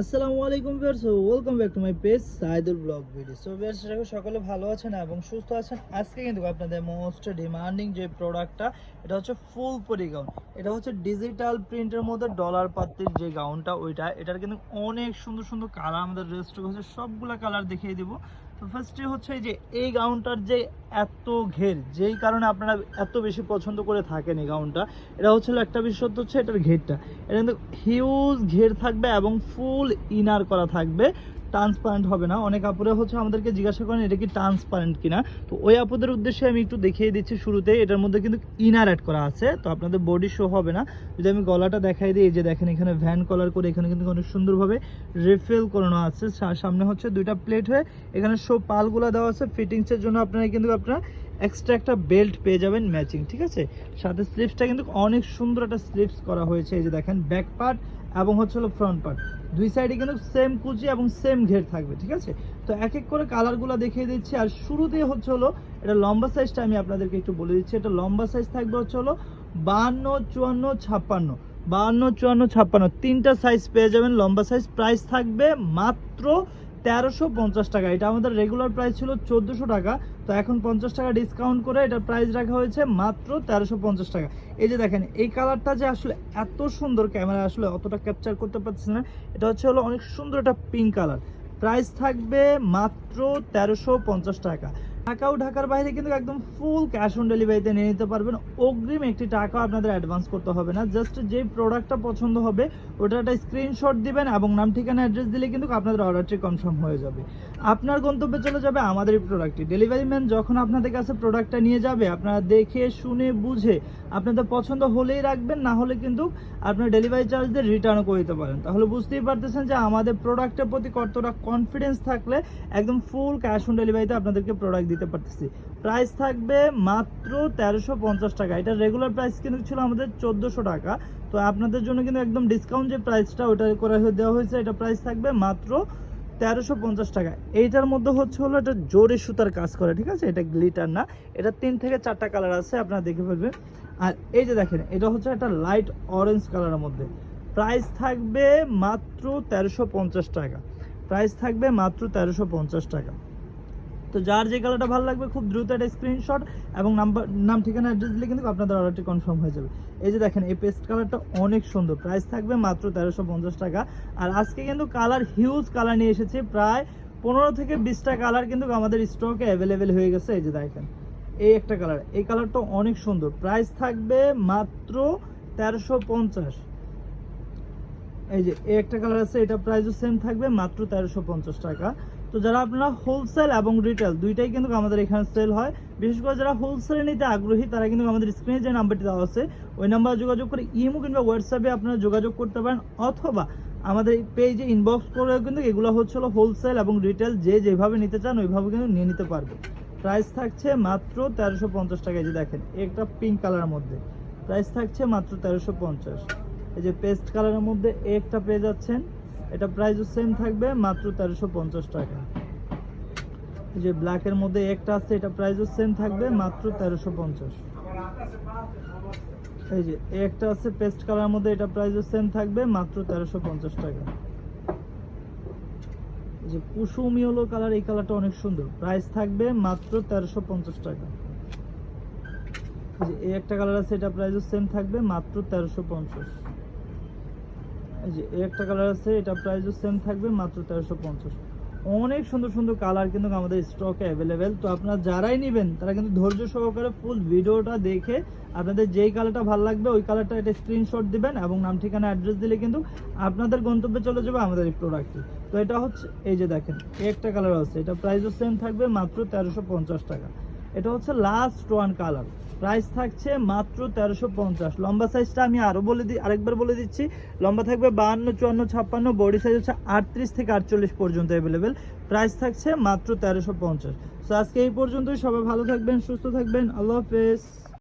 আসসালামু আলাইকুম viewers welcome back to my page Saidul blog video so viewers সকলে ভালো আছেন এবং সুস্থ আছেন। আজকে কিন্তু আপনাদের মোস্ট ডিমান্ডিং যে প্রোডাক্টটা এটা হচ্ছে ফুল পরি গাউন এটা হচ্ছে ডিজিটাল প্রিন্টের মধ্যে ডলার পাত্রের যে গাউনটা ওইটা, এটার কিন্তু অনেক সুন্দর সুন্দর কালার আমাদের রেস্টক হচ্ছে, সবগুলা কালার দেখিয়ে দিব। তো ফার্স্টে হচ্ছে যে, এই গাউনটার যে এত ঘের, যেই কারণে আপনারা এত বেশি পছন্দ করে থাকেন এই গাউনটা এটা হচ্ছে একটা বিশেষত্ব হচ্ছে এটার ঘেরটা। এটা কিন্তু হিউজ ঘের থাকবে এবং ফুল ইনার করা থাকবে। ট্রান্সপারেন্ট হবে না। অনেক আপুরে হচ্ছে আমাদেরকে জিজ্ঞাসা করেন, এটা কি ট্রান্সপারেন্ট কিনা? তো ওই আপুদের উদ্দেশ্যে আমি একটু দেখিয়ে দিচ্ছি শুরুতে। এটার মধ্যে কিন্তু ইনার অ্যাড করা আছে, তো আপনাদের বডি শো হবে না। যদি আমি গলাটা দেখাই দিই, এই যে দেখেন এখানে ভ্যান কলার করে এখানে কিন্তু অনেক সুন্দরভাবে রিফিল করানো আছে। সামনে হচ্ছে দুইটা প্লেট হয়ে এখানে সব পালগুলো দেওয়া আছে। ফিটিংসের জন্য আপনারা কিন্তু আপনারা এক্সট্রা একটা বেল্ট পেয়ে যাবেন ম্যাচিং ঠিক আছে? সাথে স্লিপসটা কিন্তু অনেক সুন্দর একটা স্লিপস করা হয়েছে। এই যে দেখেন ব্যাক পার্ট এবং হচ্ছে হলো ফ্রন্ট পার্ট দুই সাইডে কিন্তু সেম কুচি এবং সেম ঘের থাকবে, ঠিক আছে? তো এক এক করে কালারগুলো দেখিয়ে দিচ্ছি, আর শুরুতে হচ্ছে হলো, এটা লম্বা সাইজটা আমি আপনাদেরকে একটু বলে দিচ্ছি, এটা লম্বা সাইজ থাকবে হচ্ছে হলো বাহান্ন চুয়ান্ন, ছাপ্পান্ন। বাহান্ন চুয়ান্ন, ছাপ্পান্ন, তিনটা সাইজ পেয়ে যাবেন, লম্বা সাইজ প্রাইস থাকবে মাত্র তেরোশো পঞ্চাশ টাকা। এটা আমাদের রেগুলার প্রাইস ছিল চোদ্দোশো টাকা। তো এখন পঞ্চাশ টাকা ডিসকাউন্ট করে এটা প্রাইস রাখা হয়েছে মাত্র তেরোশো পঞ্চাশ টাকা। এই যে দেখেন, এই কালারটা যে আসলে এত সুন্দর ক্যামেরা আসলে অতটা ক্যাপচার করতে পারছি না। এটা হচ্ছে হলো অনেক সুন্দর একটা পিঙ্ক কালার প্রাইস থাকবে মাত্র তেরোশো পঞ্চাশ টাকা। ঢাকা ও ঢাকার বাইরে কিন্তু একদম ফুল ক্যাশ অন ডেলিভারিতে নিয়ে নিতে পারবেন। অগ্রিম একটি টাকা আপনাদের অ্যাডভান্স করতে হবে না। জাস্ট যে প্রোডাক্টটা পছন্দ হবে ওটা একটা স্ক্রিনশট দিবেন এবং নাম, ঠিকানা অ্যাড্রেস দিলে কিন্তু আপনাদের অর্ডারটি কনফার্ম হয়ে যাবে। আপনার গন্তব্যে চলে যাবে আমাদের প্রোডাক্টটি ডেলিভারি ম্যান যখন আপনাদের কাছে প্রোডাক্টটা নিয়ে যাবে, আপনারা দেখে, শুনে, বুঝে আপনাদের পছন্দ হলেই রাখবেন, না হলে কিন্তু আপনার ডেলিভারি চার্জ দিয়ে রিটার্নও করে দিতে পারেন। তাহলে বুঝতেই পারতেছেন যে আমাদের প্রোডাক্টের প্রতি কতটা কনফিডেন্স থাকলে একদম ফুল ক্যাশ অন ডেলিভারিতে আপনাদেরকে প্রোডাক্ট দিতে পারতেছি। প্রাইস থাকবে মাত্র তেরোশো পঞ্চাশ টাকা। এটা রেগুলার প্রাইস কিন্তু ছিল আমাদের চোদ্দোশো টাকা। তো আপনাদের জন্য কিন্তু একদম ডিসকাউন্ট যে প্রাইসটা ওটা করে দেওয়া হয়েছে, এটা প্রাইস থাকবে মাত্র তেরোশো পঞ্চাশ টাকা। এইটার মধ্যে হচ্ছে হলো এটা জোরে সুতার কাজ করে, ঠিক আছে? এটা গ্লিটার না। এটা তিন থেকে চারটা কালার আছে, আপনারা দেখে ফেলবেন। আর এই যে দেখেন, এটা হচ্ছে একটা লাইট অরেঞ্জ কালারের মধ্যে। প্রাইস থাকবে মাত্র তেরোশো পঞ্চাশ টাকা। প্রাইস থাকবে মাত্র তেরোশো পঞ্চাশ টাকা। তো যার যে কালারটা ভালো লাগবে খুব দ্রুত একটা স্ক্রিনশট এবং নাম্বার, নাম, ঠিকানা অ্যাড্রেস দিলে কিন্তু আপনাদের অর্ডারটি কনফার্ম হয়ে যাবে। এই যে দেখেন, এই পেস্ট কালারটা অনেক সুন্দর। প্রাইস থাকবে মাত্র তেরোশো টাকা। আর আজকে কিন্তু কালার হিউজ কালার নিয়ে এসেছে। প্রায় পনেরো থেকে বিশটা কালার কিন্তু আমাদের স্টকে অ্যাভেলেবেল হয়ে গেছে। এই যে দেখেন, এই একটা কালার এই কালারটা অনেক সুন্দর। প্রাইস থাকবে মাত্র তেরোশো পঞ্চাশ। এই যে একটা কালার আছে, এটা প্রাইসও সেম থাকবে মাত্র তেরোশো পঞ্চাশ টাকা। তো যারা আপনারা হোলসেল এবং রিটেল দুইটাই কিন্তু আমাদের এখানে সেল হয়। বিশেষ করে যারা হোলসেলে নিতে আগ্রহী, তারা কিন্তু আমাদের স্ক্রিনে যে নাম্বারটি দেওয়া আছে, ওই নাম্বারে যোগাযোগ করে ইমো কিংবা হোয়াটসঅ্যাপে আপনারা যোগাযোগ করতে পারেন, অথবা আমাদের পেজে ইনবক্স করেও কিন্তু এগুলো হচ্ছে হলো হোলসেল এবং রিটেল যে যেভাবে নিতে চান ওইভাবে কিন্তু নিয়ে নিতে পারবে প্রাইস থাকছে মাত্র তেরোশো পঞ্চাশ টাকা, এই যে দেখেন একটা পিঙ্ক কালারের মধ্যে। প্রাইস থাকছে মাত্র তেরোশো পঞ্চাশ। এই যে পেস্ট কালারের মধ্যে একটা পেয়ে যাচ্ছেন। এটা প্রাইসও সেম থাকবে, মাত্র তেরোশো পঞ্চাশ টাকা। যে ব্ল্যাকের মধ্যে একটা আছে, এটা প্রাইসও সেম থাকবে, মাত্র তেরোশো পঞ্চাশ। এই যে একটা আছে পেস্ট কালার মধ্যে এটা প্রাইসও সেম থাকবে, মাত্র তেরোশো পঞ্চাশ টাকা। যে কুসুম ইয়েলো কালার এই কালারটা অনেক সুন্দর। প্রাইস থাকবে, মাত্র তেরোশো পঞ্চাশ টাকা। এই একটা কালার আছে, এটা প্রাইসও সেম থাকবে, মাত্র তেরোশো পঞ্চাশ। যে একটা কালার আছে, এটা প্রাইসও সেম থাকবে, মাত্র তেরোশো পঞ্চাশ। অনেক সুন্দর সুন্দর কালার কিন্তু আমাদের স্টকে অ্যাভেলেবেল তো আপনারা যারাই নেবেন, তারা কিন্তু ধৈর্য সহকারে ফুল ভিডিওটা দেখে আপনাদের যেই কালারটা ভালো লাগবে, ওই কালারটা এটা স্ক্রিনশট দিবেন এবং নাম, ঠিকানা অ্যাড্রেস দিলে কিন্তু আপনাদের গন্তব্যে চলে যাবে আমাদের এই প্রোডাক্টটি তো এটা হচ্ছে, এই যে দেখেন, একটা কালার আছে, এটা প্রাইসও সেম থাকবে, মাত্র তেরোশো টাকা। এটা হচ্ছে লাস্ট ওয়ান কালার প্রাইস থাকছে মাত্র তেরোশো পঞ্চাশ। লম্বা সাইজটা আমি আরও বলে দিই আরেকবার বলে দিচ্ছি। লম্বা থাকবে বাহান্ন, চুয়ান্ন, ছাপ্পান্ন বডি সাইজ হচ্ছে আটত্রিশ থেকে আটচল্লিশ পর্যন্ত অ্যাভেলেবেল প্রাইস থাকছে মাত্র তেরোশো পঞ্চাশ। তো আজকে এই পর্যন্তই। সবাই ভালো থাকবেন, সুস্থ থাকবেন। আল্লাহ হাফেজ।